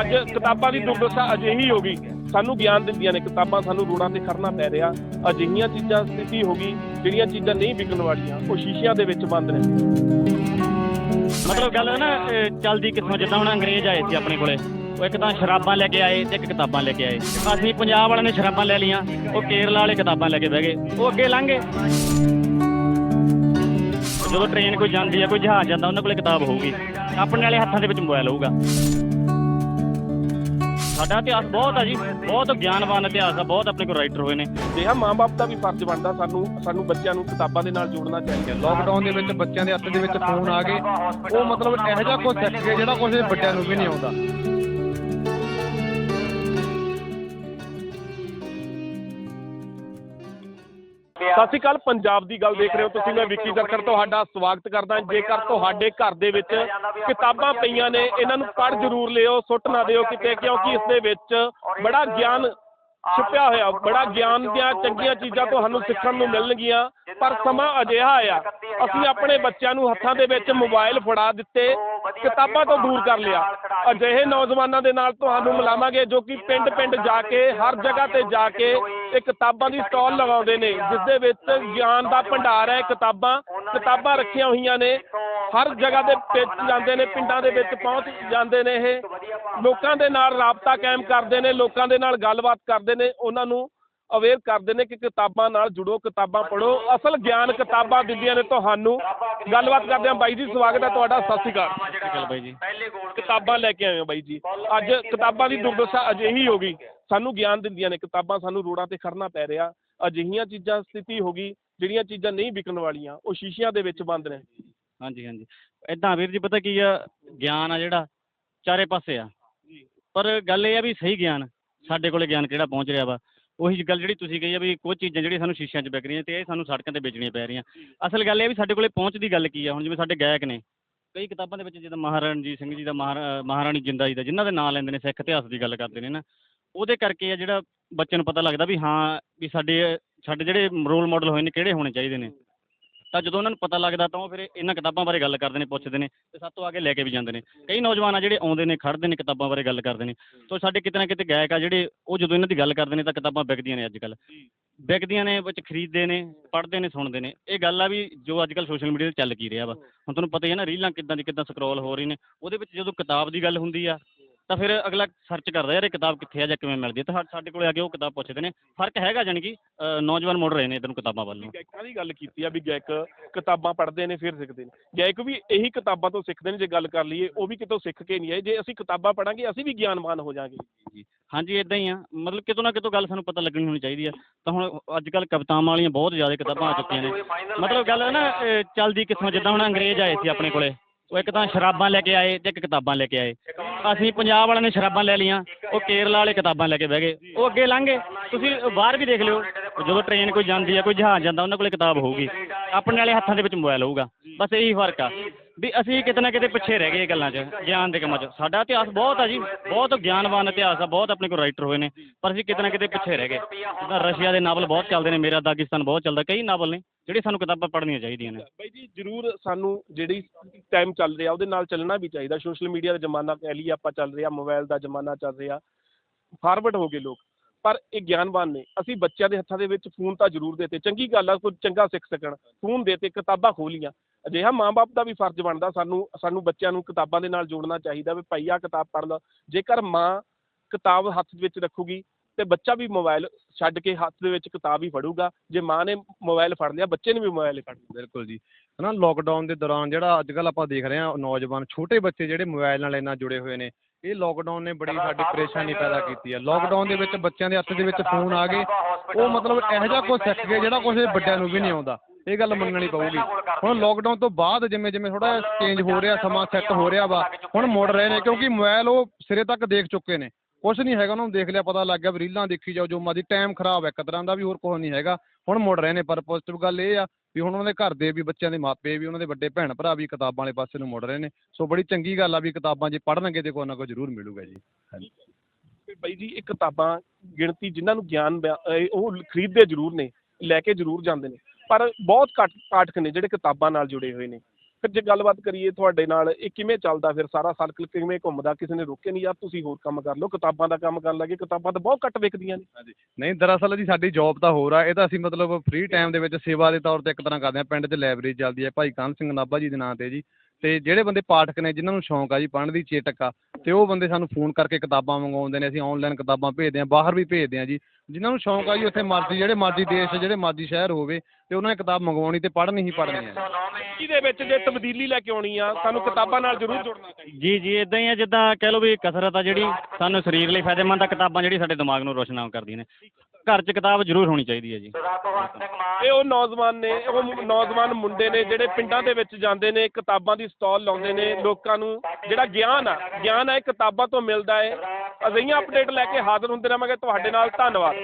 ਅੱਜ ਕਿਤਾਬਾਂ ਦੀ ਦੁਰਦਸ਼ਾ ਅਜਿਹੀ ਹੋ ਗਈ। ਸਾਨੂੰ ਗਿਆਨ ਦਿੰਦੀਆਂ ਨੇ, ਕਿਤਾਬਾਂ ਸਾਨੂੰ ਰੋਡਾਂ ਤੇ ਖੜਨਾ ਪੈ ਰਿਹਾ। ਅਜਿਹੀਆਂ ਚੀਜ਼ਾਂ ਸਥਿਤੀ ਹੋ ਗਈ, ਜਿਹੜੀਆਂ ਚੀਜ਼ਾਂ ਨਹੀਂ ਵਿਕਣ ਵਾਲੀਆਂ, ਉਹ ਸ਼ੀਸ਼ਿਆਂ ਦੇ ਵਿੱਚ ਬੰਦ ਨੇ। ਮਤਲਬ ਗੱਲ ਨਾ ਚੱਲਦੀ ਕਿਸਮ ਜਿੱਦਾਂ ਹੁਣ ਅੰਗਰੇਜ਼ ਆਏ ਸੀ ਆਪਣੇ ਕੋਲੇ, ਉਹ ਇੱਕ ਤਾਂ ਸ਼ਰਾਬਾਂ ਲੈ ਕੇ ਆਏ ਤੇ ਇੱਕ ਕਿਤਾਬਾਂ ਲੈ ਕੇ ਆਏ। ਅਸੀਂ ਪੰਜਾਬ ਵਾਲਿਆਂ ਨੇ ਸ਼ਰਾਬਾਂ ਲੈ ਲਈਆਂ, ਉਹ ਕੇਰਲਾ ਵਾਲੇ ਕਿਤਾਬਾਂ ਲੈ ਕੇ ਬਹਿ ਗਏ, ਉਹ ਅੱਗੇ ਲੰਘ ਜਦੋਂ ਟ੍ਰੇਨ ਕੋਈ ਜਾਂਦੀ ਹੈ ਕੋਈ ਜਹਾਜ਼ ਜਾਂਦਾ, ਉਹਨਾਂ ਕੋਲੇ ਕਿਤਾਬ ਹੋਊਗੀ। ਆਪਣੇ ਵਾਲੇ ਹੱਥਾਂ ਦੇ ਵਿੱਚ ਮੋਬਾਈਲ ਹੋਊਗਾ। ਸਾਡਾ ਇਤਿਹਾਸ ਬਹੁਤ ਆ ਜੀ, ਬਹੁਤ ਗਿਆਨਵਾਨ ਇਤਿਹਾਸ ਆ, ਬਹੁਤ ਆਪਣੇ ਕੋਲ ਰਾਈਟਰ ਹੋਏ ਨੇ। ਜਿਹਾ ਮਾਂ-ਬਾਪ ਦਾ ਵੀ ਫਰਜ਼ ਬਣਦਾ ਸਾਨੂੰ ਸਾਨੂੰ ਬੱਚਿਆਂ ਨੂੰ ਕਿਤਾਬਾਂ ਦੇ ਨਾਲ ਜੋੜਨਾ ਚਾਹੀਦਾ। ਲੋਕਡਾਊਨ ਦੇ ਵਿੱਚ ਬੱਚਿਆਂ ਦੇ ਹੱਥ ਦੇ ਵਿੱਚ ਫੋਨ ਆ ਗਏ। ਉਹ ਮਤਲਬ ਇਹੋ ਜਿਹਾ ਕੁਝ ਸਿੱਖ ਗਏ ਜਿਹੜਾ ਕੁਝ ਵੱਡਿਆਂ ਨੂੰ ਵੀ ਨਹੀਂ ਆਉਂਦਾ। ਸਤਿ ਸ਼੍ਰੀ ਅਕਾਲ ਪੰਜਾਬ ਦੀ ਗੱਲ ਦੇਖ ਰਹੇ ਹੋ ਤੁਸੀਂ। ਮੈਂ ਵਿੱਕੀ ਜ਼ਰਕਰ ਤੁਹਾਡਾ ਸਵਾਗਤ ਕਰਦਾ। ਜੇਕਰ ਤੁਹਾਡੇ ਘਰ ਦੇ ਵਿੱਚ ਕਿਤਾਬਾਂ ਪਈਆਂ ਨੇ ਇਹਨਾਂ ਨੂੰ ਪੜ੍ਹ ਜ਼ਰੂਰ ਲਿਓ ਸੁੱਟ ਨਾ ਦਿਓ ਕਿਤੇ ਕਿਉਂਕਿ ਇਸ ਦੇ ਵਿੱਚ ਬੜਾ ਗਿਆਨ ਛੁਪਿਆ ਹੋਇਆ ਬੜਾ ਗਿਆਨ ਦੀਆਂ ਚੰਗੀਆਂ ਚੀਜ਼ਾਂ ਤੁਹਾਨੂੰ ਸਿੱਖਣ ਨੂੰ ਮਿਲਣਗੀਆਂ ਪਰ ਸਮਾਂ ਅਜਿਹਾ ਆ ਅਸੀਂ ਆਪਣੇ ਬੱਚਿਆਂ ਨੂੰ ਹੱਥਾਂ ਦੇ ਵਿੱਚ ਮੋਬਾਈਲ ਫੜਾ ਦਿੱਤੇ। ਕਿਤਾਬਾਂ ਤੋਂ ਦੂਰ ਕਰ ਲਿਆ। ਅਜਿਹੇ ਨੌਜਵਾਨਾਂ ਦੇ ਨਾਲ ਤੁਹਾਨੂੰ ਮਿਲਾਵਾਂਗੇ ਜੋ ਕਿ ਪਿੰਡ-ਪਿੰਡ ਜਾ ਕੇ ਹਰ ਜਗ੍ਹਾ ਤੇ ਜਾ ਕੇ ਇਹ ਕਿਤਾਬਾਂ ਦੀ ਸਟਾਲ ਲਗਾਉਂਦੇ ਨੇ ਜਿਸ ਦੇ ਵਿੱਚ ਗਿਆਨ ਦਾ ਭੰਡਾਰ ਹੈ ਕਿਤਾਬਾਂ ਕਿਤਾਬਾਂ ਰੱਖੀਆਂ ਹੋਈਆਂ ਨੇ। ਹਰ ਜਗ੍ਹਾ ਦੇ ਵਿੱਚ ਜਾਂਦੇ ਨੇ ਪਿੰਡਾਂ ਦੇ ਵਿੱਚ ਪਹੁੰਚ ਜਾਂਦੇ ਨੇ ਇਹ। ਲੋਕਾਂ ਦੇ ਨਾਲ ਰਾਬਤਾ ਕਾਇਮ ਕਰਦੇ ਨੇ ਲੋਕਾਂ ਦੇ ਨਾਲ ਗੱਲਬਾਤ ਕਰਦੇ ਨੇ ਉਹਨਾਂ ਨੂੰ ਅਵੇਅਰ ਕਰਦੇ ਨੇ ਕਿ ਕਿਤਾਬਾਂ ਨਾਲ ਜੁੜੋ ਕਿਤਾਬਾਂ ਪੜ੍ਹੋ। ਅਸਲ ਗਿਆਨ ਕਿਤਾਬਾਂ ਦਿੰਦੀਆਂ ਨੇ ਤੁਹਾਨੂੰ। ਗੱਲਬਾਤ ਕਰਦੇ ਹਾਂ ਬਾਈ ਜੀ ਸਵਾਗਤ ਹੈ ਤੁਹਾਡਾ। ਸਤਿ ਸ਼੍ਰੀ ਅਕਾਲ। ਚਲ ਬਾਈ ਜੀ। ਕਿਤਾਬਾਂ ਲੈ ਕੇ ਆਏ ਹੋ ਬਾਈ ਜੀ। ਅੱਜ ਕਿਤਾਬਾਂ ਦੀ ਦੁਰਦਸ਼ਾ ਅਜਿਹੀ ਹੋ ਗਈ। ਸਾਨੂੰ ਗਿਆਨ ਦਿੰਦੀਆਂ ਨੇ। ਕਿਤਾਬਾਂ ਸਾਨੂੰ ਰੋਡਾਂ ਤੇ ਖੜਨਾ ਪੈ ਰਿਹਾ। ਅਜਿਹੀਆਂ ਚੀਜ਼ਾਂ ਸਥਿਤੀ ਹੋ ਗਈ ਜਿਹੜੀਆਂ ਚੀਜ਼ਾਂ ਨਹੀਂ ਵਿਕਣ ਵਾਲੀਆਂ ਉਹ ਸ਼ੀਸ਼ਿਆਂ ਦੇ ਵਿੱਚ ਬੰਦ ਨੇ। ਹਾਂਜੀ ਹਾਂਜੀ। ਇਦਾਂ ਵੀਰ ਜੀ ਪਤਾ ਕੀ ਆ? ਗਿਆਨ ਆ ਜਿਹੜਾ ਚਾਰੇ ਪਾਸੇ ਆ। ਪਰ ਗੱਲ ਇਹ ਆ ਵੀ ਸਹੀ ਗਿਆਨ ਸਾਡੇ ਕੋਲੇ ਗਿਆਨ ਕਿਹੜਾ ਪਹੁੰਚ ਰਿਹਾ ਵਾ? ਉਹੀ ਗੱਲ ਜਿਹੜੀ ਤੁਸੀਂ ਕਹੀ ਆ ਵੀ ਕੁਝ ਚੀਜ਼ਾਂ ਜਿਹੜੀਆਂ ਸਾਨੂੰ ਸ਼ੀਸ਼ਿਆਂ 'ਚ ਵਿਕ ਰਹੀਆਂ ਅਤੇ ਇਹ ਸਾਨੂੰ ਸੜਕਾਂ ਤੇ ਵੇਚਣੀਆਂ ਪੈ ਰਹੀਆਂ। ਅਸਲ ਗੱਲ ਇਹ ਵੀ ਸਾਡੇ ਕੋਲ ਪਹੁੰਚ ਦੀ ਗੱਲ ਕੀ ਆ, ਹੁਣ ਜਿਵੇਂ ਸਾਡੇ ਗਾਇਕ ਨੇ, ਕਈ ਕਿਤਾਬਾਂ ਦੇ ਵਿੱਚ ਜਿੱਦਾਂ ਮਹਾਰਾਣਾ ਰਣਜੀਤ ਸਿੰਘ ਜੀ ਦਾ, ਮਹਾਰਾ- ਮਹਾਰਾਣੀ ਜਿੰਦਾ ਜੀ ਦਾ, ਜਿਨ੍ਹਾਂ ਦੇ ਨਾਂ ਲੈਂਦੇ ਨੇ, ਸਿੱਖ ਇਤਿਹਾਸ ਦੀ ਗੱਲ ਕਰਦੇ ਨੇ ਨਾ, ਉਹਦੇ ਕਰਕੇ ਆ ਜਿਹੜਾ ਬੱਚੇ ਨੂੰ ਪਤਾ ਲੱਗਦਾ ਵੀ ਹਾਂ, ਵੀ ਸਾਡੇ ਸਾਡੇ ਜਿਹੜੇ ਰੋਲ ਮਾਡਲ ਹੋਏ ਨੇ, ਕਿਹੜੇ ਹੋਣੇ ਚਾਹੀਦੇ ਨੇ। ਤਾਂ ਜਦੋਂ ਉਹਨਾਂ ਨੂੰ ਪਤਾ ਲੱਗਦਾ ਤਾਂ ਉਹ ਫਿਰ ਇਹਨਾਂ ਕਿਤਾਬਾਂ ਬਾਰੇ ਗੱਲ ਕਰਦੇ ਨੇ ਪੁੱਛਦੇ ਨੇ ਤੇ ਸਭ ਤੋਂ ਅੱਗੇ ਲੈ ਕੇ ਵੀ ਜਾਂਦੇ ਨੇ। ਕਈ ਨੌਜਵਾਨ ਆ ਜਿਹੜੇ ਆਉਂਦੇ ਨੇ ਖੜਦੇ ਨੇ ਕਿਤਾਬਾਂ ਬਾਰੇ ਗੱਲ ਕਰਦੇ ਨੇ। ਤੋਂ ਸਾਡੇ ਕਿਤੇ ਨਾ ਕਿਤੇ ਗਾਇਕ ਆ ਜਿਹੜੇ ਉਹ ਜਦੋਂ ਇਹਨਾਂ ਦੀ ਗੱਲ ਕਰਦੇ ਨੇ ਤਾਂ ਕਿਤਾਬਾਂ ਵਿਕਦੀਆਂ ਨੇ ਅੱਜ ਕੱਲ ਵਿਕਦੀਆਂ ਨੇ ਵਿੱਚ ਖਰੀਦਦੇ ਨੇ ਪੜ੍ਹਦੇ ਨੇ ਸੁਣਦੇ ਨੇ। ਇਹ ਗੱਲ ਆ ਵੀ ਜੋ ਅੱਜ ਕੱਲ ਸੋਸ਼ਲ ਮੀਡੀਆ ਤੇ ਚੱਲ ਕੀ ਰਿਹਾ ਵਾ। ਹੁਣ ਤੁਹਾਨੂੰ ਪਤਾ ਹੀ ਹੈ ਨਾ ਰੀਲਾਂ ਕਿੱਦਾਂ ਦੀ ਕਿੱਦਾਂ ਸਕਰੋਲ ਹੋ ਰਹੀ ਨੇ। ਉਹਦੇ ਵਿੱਚ ਜਦੋਂ ਕਿਤਾਬ ਦੀ ਗੱਲ ਹੁੰਦੀ ਆ ਤਾਂ ਫਿਰ ਅਗਲਾ ਸਰਚ ਕਰਦਾ ਯਾਰ ਇਹ ਕਿਤਾਬ ਕਿੱਥੇ ਆ ਜਾਂ ਕਿਵੇਂ ਮਿਲਦੀ ਹੈ। ਤਾਂ ਸਾਡੇ ਕੋਲੇ ਆ ਕੇ ਉਹ ਕਿਤਾਬ ਪੁੱਛਦੇ ਨੇ। ਫ਼ਰਕ ਹੈਗਾ ਜਾਣੀ ਕਿ ਨੌਜਵਾਨ ਮੁੜ ਰਹੇ ਨੇ ਇਧਰ ਨੂੰ ਕਿਤਾਬਾਂ ਵੱਲ ਨੂੰ। ਗਾਇਕਾਂ ਦੀ ਗੱਲ ਕੀਤੀ ਆ ਵੀ ਗਾਇਕ ਕਿਤਾਬਾਂ ਪੜ੍ਹਦੇ ਨੇ ਫਿਰ ਸਿੱਖਦੇ ਨੇ। ਗਾਇਕ ਵੀ ਇਹੀ ਕਿਤਾਬਾਂ ਤੋਂ ਸਿੱਖਦੇ ਨੇ ਜੇ ਗੱਲ ਕਰ ਲਈਏ ਉਹ ਵੀ ਕਿਤੋਂ ਸਿੱਖ ਕੇ ਨਹੀਂ ਆਏ। ਜੇ ਅਸੀਂ ਕਿਤਾਬਾਂ ਪੜਾਂਗੇ ਅਸੀਂ ਵੀ ਗਿਆਨਵਾਨ ਹੋ ਜਾਾਂਗੇ। ਹਾਂਜੀ ਇਦਾਂ ਹੀ ਆ। ਮਤਲਬ ਕਿਤੋਂ ਨਾ ਕਿਤੋਂ ਗੱਲ ਸਾਨੂੰ ਪਤਾ ਲੱਗਣੀ ਹੋਣੀ ਚਾਹੀਦੀ ਆ। ਤਾਂ ਹੁਣ ਅੱਜ ਕੱਲ ਕਵਿਤਾਵਾਂ ਵਾਲੀਆਂ ਬਹੁਤ ਜ਼ਿਆਦਾ ਕਿਤਾਬਾਂ ਆ ਚੁੱਕੀਆਂ ਨੇ। ਮਤਲਬ ਗੱਲ ਹੈ ਨਾ ਇਹ ਚੱਲਦੀ ਕਿਸਮ ਜਿੱਦਾਂ ਹੁਣ ਅੰਗਰੇਜ਼ ਆਏ ਸੀ ਆਪਣੇ ਕੋਲੇ। ਉਹ ਇੱਕ ਤਾਂ ਸ਼ਰਾਬਾਂ ਲੈ ਕੇ ਆਏ ਤੇ ਇੱਕ ਕਿਤਾਬਾਂ ਲੈ ਕੇ ਆਏ। ਅਸੀਂ ਪੰਜਾਬ ਵਾਲਿਆਂ ਨੇ ਸ਼ਰਾਬਾਂ ਲੈ ਲਈਆਂ, ਉਹ ਕੇਰਲਾ ਵਾਲੇ ਕਿਤਾਬਾਂ ਲੈ ਕੇ ਬਹਿ ਗਏ। ਉਹ ਅੱਗੇ ਲੰਘ ਗਏ। ਤੁਸੀਂ ਬਾਹਰ ਵੀ ਦੇਖ ਲਿਓ, ਜਦੋਂ ਟ੍ਰੇਨ ਕੋਈ ਜਾਂਦੀ ਆ, ਕੋਈ ਜਹਾਜ਼ ਜਾਂਦਾ, ਉਹਨਾਂ ਕੋਲੇ ਕਿਤਾਬ ਹੋਊਗੀ। ਆਪਣੇ ਵਾਲੇ ਹੱਥਾਂ ਦੇ ਵਿੱਚ ਮੋਬਾਈਲ ਹੋਊਗਾ। ਬਸ ਇਹੀ ਫ਼ਰਕ ਆ। ਵੀ ਅਸੀਂ ਕਿਤੇ ਨਾ ਕਿਤੇ ਪਿੱਛੇ ਰਹਿ ਗਏ ਇਹ ਗੱਲਾਂ 'ਚ, ਗਿਆਨ ਦੇ ਕੰਮਾਂ 'ਚ। ਸਾਡਾ ਇਤਿਹਾਸ ਬਹੁਤ ਆ ਜੀ, ਬਹੁਤ ਗਿਆਨਵਾਨ ਇਤਿਹਾਸ ਆ, ਬਹੁਤ ਆਪਣੇ ਕੋਲ ਰਾਈਟਰ ਹੋਏ ਨੇ, ਪਰ ਅਸੀਂ ਕਿਤੇ ਨਾ ਕਿਤੇ ਪਿੱਛੇ ਰਹਿ ਗਏ। ਜਿੱਦਾਂ ਰਸ਼ੀਆ ਦੇ ਨਾਵਲ ਬਹੁਤ ਚੱਲਦੇ ਨੇ, ਮੇਰਾ ਦਾਗਿਸਤਾਨ ਬਹੁਤ ਚੱਲਦਾ, ਕਈ ਨਾਵਲ ਨੇ ਜਿਹੜੇ ਸਾਨੂੰ ਕਿਤਾਬਾਂ ਪੜ੍ਹਨੀਆਂ ਚਾਹੀਦੀਆਂ ਨੇ। ਬਾਈ ਜੀ, ਜਰੂਰ ਸਾਨੂੰ ਜਿਹੜੀ ਟਾਈਮ ਚੱਲ ਰਿਹਾ, ਉਹਦੇ ਨਾਲ ਚੱਲਣਾ ਵੀ ਚਾਹੀਦਾ। ਸੋਸ਼ਲ ਮੀਡੀਆ ਦਾ ਜ਼ਮਾਨਾ ਕਹਿ ਲਈਏ, ਆਪਾਂ ਚੱਲ ਰਿਹਾ ਮੋਬਾਈਲ ਦਾ ਜ਼ਮਾਨਾ ਚੱਲ ਰਿਹਾ। ਫਾਰਵਰਡ ਹੋ ਗਏ ਲੋਕ, ਪਰ ਇਹ ਗਿਆਨਵਾਨ ਨੇ। ਅਸੀਂ ਬੱਚਿਆਂ ਦੇ ਹੱਥਾਂ ਦੇ ਵਿੱਚ ਫੋਨ ਤਾਂ ਜ਼ਰੂਰ ਦੇਤੇ। ਚੰਗੀ ਗੱਲ ਆ, ਕੋਈ ਚੰਗਾ ਸਿੱਖ ਸਕਣ। ਫੋਨ ਦੇਤੇ ਕਿਤਾਬਾਂ ਖੋਲੀਆਂ ਅਜਿਹਾ ਮਾਂ-ਬਾਪ ਦਾ ਵੀ ਫਰਜ਼ ਬਣਦਾ ਸਾਨੂੰ ਸਾਨੂੰ ਬੱਚਿਆਂ ਨੂੰ ਕਿਤਾਬਾਂ ਦੇ ਨਾਲ ਜੋੜਨਾ ਚਾਹੀਦਾ ਵੀ ਭਾਈ ਕਿਤਾਬ ਪੜ੍ਹ ਲਓ ਜੇਕਰ ਮਾਂ ਕਿਤਾਬ ਹੱਥ ਵਿੱਚ ਰੱਖੂਗੀ ਤੇ ਬੱਚਾ ਵੀ ਮੋਬਾਈਲ ਛੱਡ ਕੇ ਹੱਥ ਦੇ ਵਿੱਚ ਕਿਤਾਬ ਹੀ ਫੜੂਗਾ। ਜੇ ਮਾਂ ਨੇ ਮੋਬਾਈਲ ਫੜ ਲਿਆ ਬੱਚੇ ਨੇ ਵੀ ਮੋਬਾਈਲ ਹੀ ਫੜਨਾ ਬਿਲਕੁਲ ਜੀ। ਹਨਾ ਲੋਕਡਾਊਨ ਦੇ ਦੌਰਾਨ ਜਿਹੜਾ ਅੱਜ ਕੱਲ ਆਪਾਂ ਦੇਖ ਰਹੇ ਹਾਂ ਨੌਜਵਾਨ ਛੋਟੇ ਬੱਚੇ ਜਿਹੜੇ ਮੋਬਾਈਲ ਨਾਲ ਇੰਨਾ ਜੁੜੇ ਹੋਏ ਨੇ ਇਹ ਲੋਕਡਾਊਨ ਨੇ ਬੜੀ ਸਾਡੀ ਪਰੇਸ਼ਾਨੀ ਪੈਦਾ ਕੀਤੀ ਹੈ। ਲੋਕਡਾਊਨ ਦੇ ਵਿੱਚ ਬੱਚਿਆਂ ਦੇ ਹੱਥ ਦੇ ਵਿੱਚ ਫੋਨ ਆ ਗਏ ਉਹ ਮਤਲਬ ਇਹੋ ਜਿਹਾ ਕੁਝ ਸਿੱਖ ਗਏ ਜਿਹੜਾ ਕੁਝ ਵੱਡਿਆਂ ਨੂੰ ਵੀ ਨਹੀਂ ਆਉਂਦਾ। ਇਹ ਗੱਲ ਮੰਨਣੀ ਪਊਗੀ। ਹੁਣ ਲੋਕਡਾਊਨ ਤੋਂ ਬਾਅਦ ਜਿਵੇਂ ਜਿਵੇਂ ਥੋੜਾ ਚੇਂਜ ਹੋ ਰਿਹਾ ਸਮਾਂ ਸੈੱਟ ਹੋ ਰਿਹਾ ਵਾ ਹੁਣ ਮੁੜ ਰਹੇ ਨੇ ਕਿਉਂਕਿ ਮੋਬਾਈਲ ਉਹ ਸਿਰੇ ਤੱਕ ਦੇਖ ਚੁੱਕੇ ਨੇ। ਕੁਝ ਨਹੀਂ ਹੈਗਾ ਉਹਨਾਂ ਨੂੰ ਦੇਖ ਲਿਆ ਪਤਾ ਲੱਗ ਗਿਆ ਵੀ ਰੀਲਾਂ ਦੇਖੀ ਜਾਓ ਜੋ ਮਰਜ਼ੀ ਟਾਈਮ ਖਰਾਬ ਹੈ ਇੱਕ ਤਰ੍ਹਾਂ ਦਾ ਵੀ ਹੋਰ ਕੁਝ ਨਹੀਂ ਹੈਗਾ। ਹੁਣ ਮੁੜ ਰਹੇ ਨੇ ਪਰ ਪੋਜ਼ਿਟਿਵ ਗੱਲ ਇਹ ਆ ਵੀ ਹੁਣ ਉਹਨਾਂ ਦੇ ਘਰ ਦੇ ਵੀ ਬੱਚਿਆਂ ਦੇ ਮਾਪੇ ਵੀ ਉਹਨਾਂ ਦੇ ਵੱਡੇ ਭੈਣ ਭਰਾ ਵੀ ਕਿਤਾਬਾਂ ਵਾਲੇ ਪਾਸੇ ਨੂੰ ਮੁੜ ਰਹੇ ਨੇ। ਸੋ ਬੜੀ ਚੰਗੀ ਗੱਲ ਆ ਵੀ ਕਿਤਾਬਾਂ ਜੇ ਪੜ੍ਹਨਗੇ ਤੇ ਕੋਈ ਨਾ ਕੋਈ ਜ਼ਰੂਰ ਮਿਲੂਗਾ ਜੀ। ਤੇ ਬਾਈ ਜੀ ਇਹ ਕਿਤਾਬਾਂ ਗਿਣਤੀ ਜਿਨ੍ਹਾਂ ਨੂੰ ਗਿਆਨ ਉਹ ਖਰੀਦਦੇ ਜ਼ਰੂਰ ਨੇ ਲੈ ਕੇ ਜ਼ਰੂਰ ਜਾਂਦੇ ਨੇ। ਪਰ ਬਹੁਤ ਘੱਟ ਪਾਠਕ ਨੇ ਜਿਹੜੇ ਕਿਤਾਬਾਂ ਨਾਲ ਜੁੜੇ ਹੋਏ ਨੇ। ਫਿਰ ਜੇ ਗੱਲਬਾਤ ਕਰੀਏ ਤੁਹਾਡੇ ਨਾਲ, ਇਹ ਕਿਵੇਂ ਚੱਲਦਾ ਫਿਰ ਸਾਰਾ ਸਰਕਲ ਕਿਵੇਂ ਘੁੰਮਦਾ, ਕਿਸੇ ਨੇ ਰੋਕਿਆ ਨਹੀਂ ਯਾਰ ਤੁਸੀਂ ਹੋਰ ਕੰਮ ਕਰ ਲਓ, ਕਿਤਾਬਾਂ ਦਾ ਕੰਮ ਕਰਨ ਲੱਗੇ, ਕਿਤਾਬਾਂ ਤਾਂ ਬਹੁਤ ਘੱਟ ਵਿਕਦੀਆਂ ਨੇ। ਨਹੀਂ, ਦਰਅਸਲ ਜੀ ਸਾਡੀ ਜੌਬ ਤਾਂ ਹੋਰ ਆ, ਇਹ ਤਾਂ ਅਸੀਂ ਮਤਲਬ ਫ੍ਰੀ ਟਾਈਮ ਦੇ ਵਿੱਚ ਸੇਵਾ ਦੇ ਤੌਰ ਤੇ ਇੱਕ ਤਰ੍ਹਾਂ ਕਰਦੇ ਆ ਪਿੰਡ 'ਚ ਲਾਇਬ੍ਰੇਰੀ ਚੱਲਦੀ ਹੈ, ਭਾਈ ਕਾਨ ਸਿੰਘ ਨਾਭਾ ਜੀ ਦੇ ਨਾਂ ਤੇ ਜੀ। ਤੇ ਜਿਹੜੇ ਬੰਦੇ ਪਾਠਕ ਨੇ ਜਿਨ੍ਹਾਂ ਨੂੰ ਸ਼ੌਂਕ ਆ ਜੀ ਪੜ੍ਹਨ ਦੀ ਚੇਟਕ ਆ ਤੇ ਉਹ ਬੰਦੇ ਸਾਨੂੰ ਫੋਨ ਕਰਕੇ ਕਿਤਾਬਾਂ ਮੰਗਵਾਉਂਦੇ ਨੇ ਅਸੀਂ ਆਨਲਾਈਨ ਕਿਤਾਬਾਂ ਭੇਜਦੇ ਆ ਬਾਹਰ ਵੀ ਭੇਜਦੇ ਆ ਜੀ। ਜਿਨ੍ਹਾਂ ਨੂੰ ਸ਼ੌਂਕ ਆ ਜੀ ਉੱਥੇ ਮਰਜ਼ੀ ਜਿਹੜੇ ਮਰਜ਼ੀ ਦੇਸ਼ ਜਿਹੜੇ ਮਰਜ਼ੀ ਸ਼ਹਿਰ ਹੋਵੇ ਤੇ ਉਹਨਾਂ ਨੇ ਕਿਤਾਬ ਮੰਗਵਾਉਣੀ ਤੇ ਪੜ੍ਹਨੀ ਹੀ ਪੜ੍ਹਨੀ ਹੈ। ਇਹਦੇ ਵਿੱਚ ਜੇ ਤਬਦੀਲੀ ਲੈ ਕੇ ਆਉਣੀ ਆ ਸਾਨੂੰ ਕਿਤਾਬਾਂ ਨਾਲ ਜ਼ਰੂਰ ਜੁੜਨਾ ਚਾਹੀਦਾ। ਜੀ ਜੀ ਇਦਾਂ ਹੀ ਆ ਜਿੱਦਾਂ ਕਹਿ ਲਓ ਵੀ ਕਸਰਤ ਆ ਜਿਹੜੀ ਸਾਨੂੰ ਸਰੀਰ ਲਈ ਫਾਇਦੇਮੰਦ ਆ ਕਿਤਾਬਾਂ ਜਿਹੜੀ ਸਾਡੇ ਦਿਮਾਗ ਨੂੰ ਰੋਸ਼ਨ ਕਰਦੀਆਂ ਨੇ। ਘਰ 'ਚ ਕਿਤਾਬ ਜ਼ਰੂਰ ਹੋਣੀ ਚਾਹੀਦੀ ਹੈ ਜੀ। ਇਹ ਉਹ ਨੌਜਵਾਨ ਨੇ, ਉਹ ਨੌਜਵਾਨ ਮੁੰਡੇ ਨੇ ਜਿਹੜੇ ਪਿੰਡਾਂ ਦੇ ਵਿੱਚ ਜਾਂਦੇ ਨੇ, ਕਿਤਾਬਾਂ ਦੀ ਸਟਾਲ ਲਾਉਂਦੇ ਨੇ, ਲੋਕਾਂ ਨੂੰ ਜਿਹੜਾ ਗਿਆਨ ਆ ਗਿਆਨ ਆ, ਇਹ ਕਿਤਾਬਾਂ ਤੋਂ ਮਿਲਦਾ ਹੈ। ਅਜਿਹੀਆਂ ਅਪਡੇਟ ਲੈ ਕੇ ਹਾਜ਼ਰ ਹੁੰਦੇ ਰਹਾਂਗੇ। ਤੁਹਾਡੇ ਨਾਲ ਧੰਨਵਾਦ।